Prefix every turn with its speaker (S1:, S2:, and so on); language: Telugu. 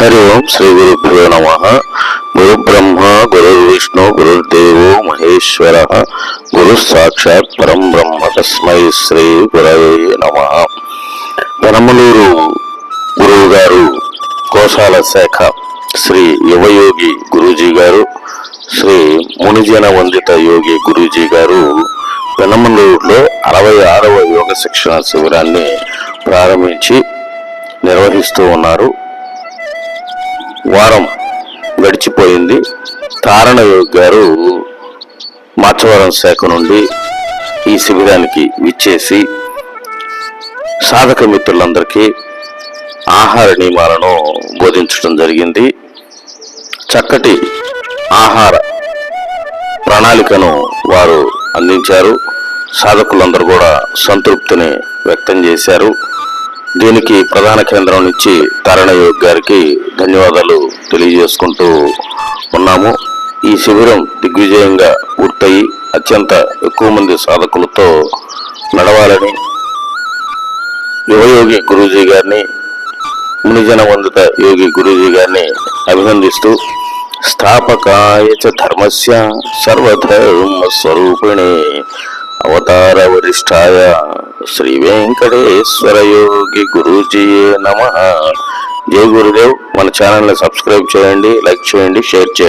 S1: హరి ఓం శ్రీ గురుభ్యో నమ గురు బ్రహ్మ గురుర్విష్ణు గురుర్దేవో మహేశ్వర గురు సాక్షాత్ పరం బ్రహ్మ తస్మై శ్రీ గురవే నమ పెనమలూరు గురువు గారు కోశాల శాఖ శ్రీ యువయోగి గురుజీ గారు శ్రీ మునిజన వందిత యోగి గురుజీ గారు పెనమలూరులో అరవై ఆరవ యోగ శిక్షణ శిబిరాన్ని ప్రారంభించి నిర్వహిస్తూ ఉన్నారు వారం గడిచిపోయింది తారణ గారు మచ్చవరం శాఖ నుండి ఈ శిబిరానికి విచ్చేసి సాధక మిత్రులందరికీ ఆహార నియమాలను బోధించడం జరిగింది చక్కటి ఆహార ప్రణాళికను వారు అందించారు సాధకులందరూ కూడా సంతృప్తిని వ్యక్తం చేశారు దీనికి ప్రధాన కేంద్రం నుంచి తరణయోగ్ గారికి ధన్యవాదాలు తెలియజేసుకుంటూ ఉన్నాము ఈ శిబిరం దిగ్విజయంగా పూర్తయి అత్యంత ఎక్కువ మంది సాధకులతో నడవాలని యువయోగి గురూజీ గారిని మునిజన వందిత యోగి గురూజీ గారిని అభినందిస్తూ స్థాపకాయ ధర్మస్య సర్వధర్మ స్వరూపిణి అవతార వరిష్టాయ శ్రీ వెంకటేశ్వర యోగి గురుజీ నమ జయ గురుదేవ్ మన ఛానల్ని సబ్స్క్రైబ్ చేయండి లైక్ చేయండి షేర్ చేయండి